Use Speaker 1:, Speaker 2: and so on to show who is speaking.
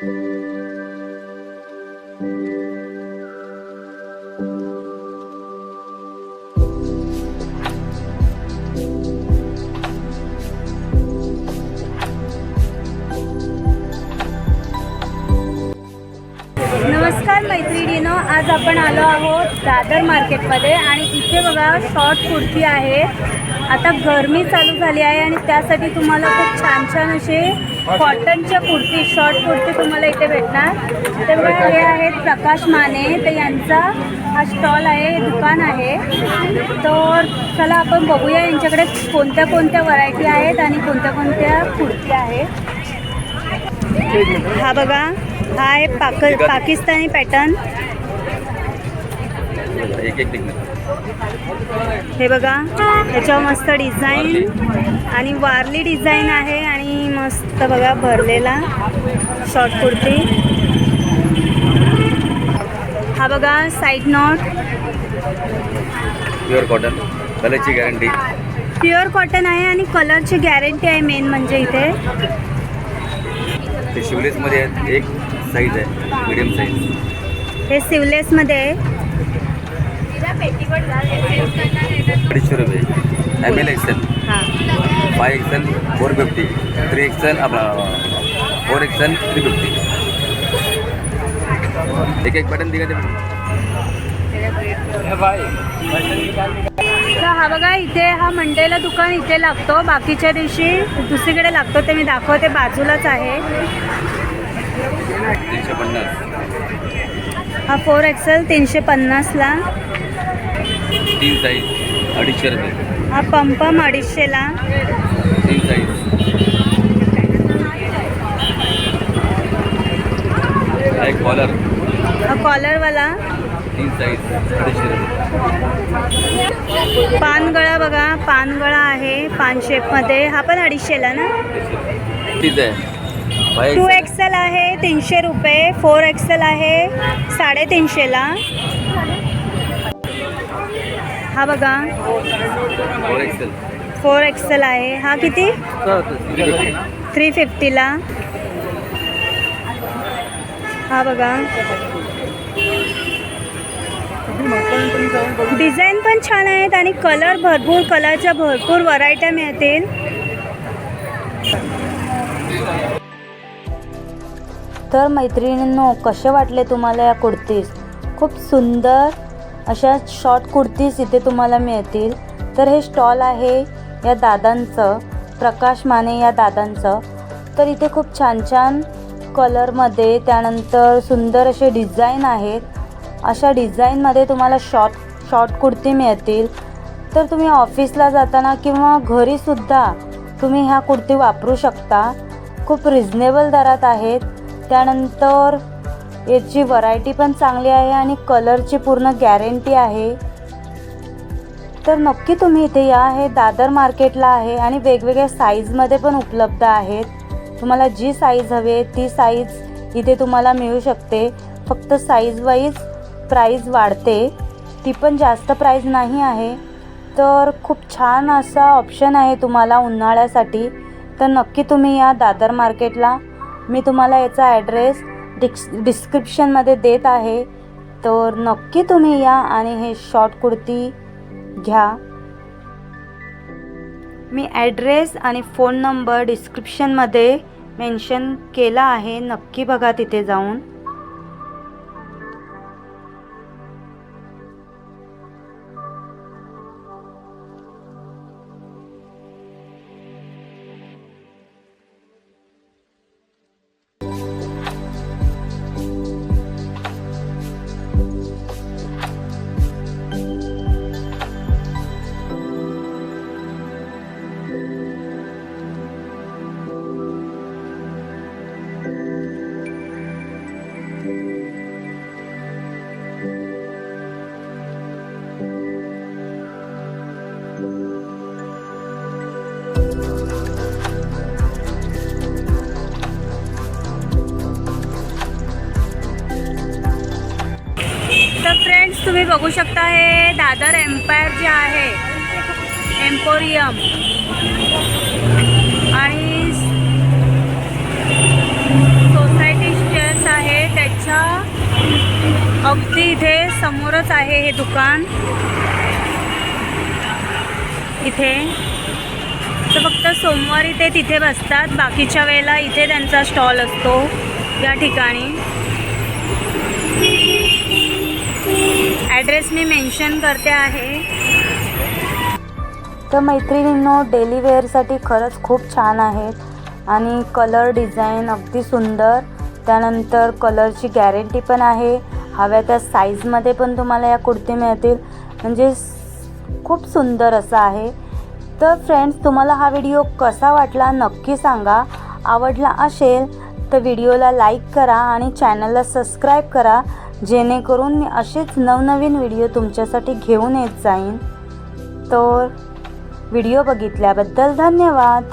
Speaker 1: आज आपण आलो आहोत दादर मार्केटमध्ये आणि इथे बघा शॉर्ट कुर्ती आहे. आता गरमी चालू झाली आहे आणि त्यासाठी तुम्हाला खूप छान छान असे कॉटनच्या कुर्ती शॉर्ट कुर्ती तुम्हाला इथे भेटणार. ते बघा हे आहेत प्रकाश माने. तर यांचा हा स्टॉल आहे दुकान आहे. तर चला आपण बघूया यांच्याकडे कोणत्या कोणत्या व्हरायटी आहेत आणि कोणत्या कोणत्या कुर्ती आहेत. हा बघा हा आहे पाक पाकिस्तानी पॅटर्न हे बघा ह्याच्यावर मस्त डिझाईन आणि वारली डिझाईन आहे आणि मस्त बघा भरलेला शॉर्ट कुर्ती. हा बघा साईड नॉट
Speaker 2: प्युअर कॉटन कलरची गॅरंटी
Speaker 1: प्युअर कॉटन आहे आणि कलरची गॅरंटी आहे मेन म्हणजे इथे.
Speaker 2: ते शिवलेसमध्ये आहेत एक साईज आहे मिडियम साईज
Speaker 1: हे सिवलेसमध्ये आहे
Speaker 2: अडीचशे रुपये. एम एल एक्सेल
Speaker 1: हां.
Speaker 2: Five XL four fifty three XL आपला फोर एक्सेल थ्री फिफ्टी एक एक बटन दिगा
Speaker 1: तर हा बघा इथे हा मंडेला दुकान इथे लागतो. बाकीच्या दिवशी दुसरीकडे लागतो ते मी दाखवते. बाजूलाच आहे. हा फोर एक्सेल तीनशे पन्नासला.
Speaker 2: तीन साईज अडीचशे रुपये.
Speaker 1: हा पंपम अडीचशेला
Speaker 2: तीन साईज हा एक कॉलर
Speaker 1: हा कॉलरवाला
Speaker 2: तीन साईज अडीचशे रुपये.
Speaker 1: पानगळा बघा पानगळा आहे पान शेपमध्ये हा पण अडीचशेला ना?
Speaker 2: आहे. फाय
Speaker 1: टू
Speaker 2: एक्सेल
Speaker 1: एक्सेल आहे तीनशे रुपये. फोर एक्सेल आहे साडेतीनशेला हा बघा.
Speaker 2: फोर एक्सेल
Speaker 1: आहे. हा किती? थ्री फिफ्टीला हा बघा. डिझाईन पण छान आहेत आणि कलर भरपूर कलरच्या भरपूर व्हरायट्या मिळतील. तर मैत्रिणींनो कसे वाटले तुम्हाला या कुर्तीज? खूप सुंदर अशा शॉर्ट कुर्तीज इथे तुम्हाला मिळतील. तर हे स्टॉल आहे या दादांचं प्रकाश माने या दादांचं. तर इथे खूप छान छान कलरमध्ये त्यानंतर सुंदर असे डिझाईन आहेत. अशा डिझाईनमध्ये तुम्हाला शॉर्ट शॉर्ट कुर्ती मिळतील. तर तुम्ही ऑफिसला जाताना किंवा घरीसुद्धा तुम्ही ह्या कुर्ती वापरू शकता. खूप रिझनेबल दरात आहेत. त्यानंतर याची व्हरायटी पण चांगली आहे आणि कलरची पूर्ण गॅरंटी आहे. तर नक्की तुम्ही इथे या हे दादर मार्केटला आहे आणि वेगवेगळ्या साईजमध्ये पण उपलब्ध आहेत. तुम्हाला जी साईज हवी आहे ती साईज इथे तुम्हाला मिळू शकते. फक्त साईज वाईज प्राईज वाढते. ती पण जास्त प्राईज नाही आहे. तर खूप छान असा ऑप्शन आहे तुम्हाला उन्हाळ्यासाठी. तर नक्की तुम्ही या दादर मार्केटला मी तुम्हाला याचा ॲड्रेस डिक्स डिस्क्रिप्शनमध्ये देत आहे. तर नक्की तुम्ही या आणि हे शॉर्ट कुर्ती घ्या. मी ॲड्रेस आणि फोन नंबर डिस्क्रिप्शनमध्ये मेन्शन केला आहे. नक्की बघा तिथे जाऊन. फ्रेंड्स तुम्ही बघू शकता हे दादर एम्पायर जे आहे एम्पोरियम आणि सोसायटी स्टेअर्स आहे त्याच्या अगदी इथे समोरच आहे हे दुकान. इथे. तर फक्त सोमवारी ते तिथे बसतात बाकीच्या वेळेला इथे त्यांचा स्टॉल असतो या ठिकाणी. ॲड्रेस मी मेन्शन करते आहे. तर मैत्रिणींनो डेली वेअरसाठी खरंच खूप छान आहेत. आणि कलर डिझाईन अगदी सुंदर. त्यानंतर कलरची गॅरंटी पण आहे. हव्या त्या साईजमध्ये पण तुम्हाला या कुर्ती मिळतील. म्हणजे खूप सुंदर असं आहे. तर फ्रेंड्स तुम्हाला हा व्हिडिओ कसा वाटला नक्की सांगा. आवडला असेल तर व्हिडिओला लाईक करा आणि चॅनलला सबस्क्राईब करा. जेणेकरून मी असेच नवनवीन व्हिडिओ तुमच्यासाठी घेऊन येत जाईन. तर व्हिडिओ बघितल्याबद्दल धन्यवाद.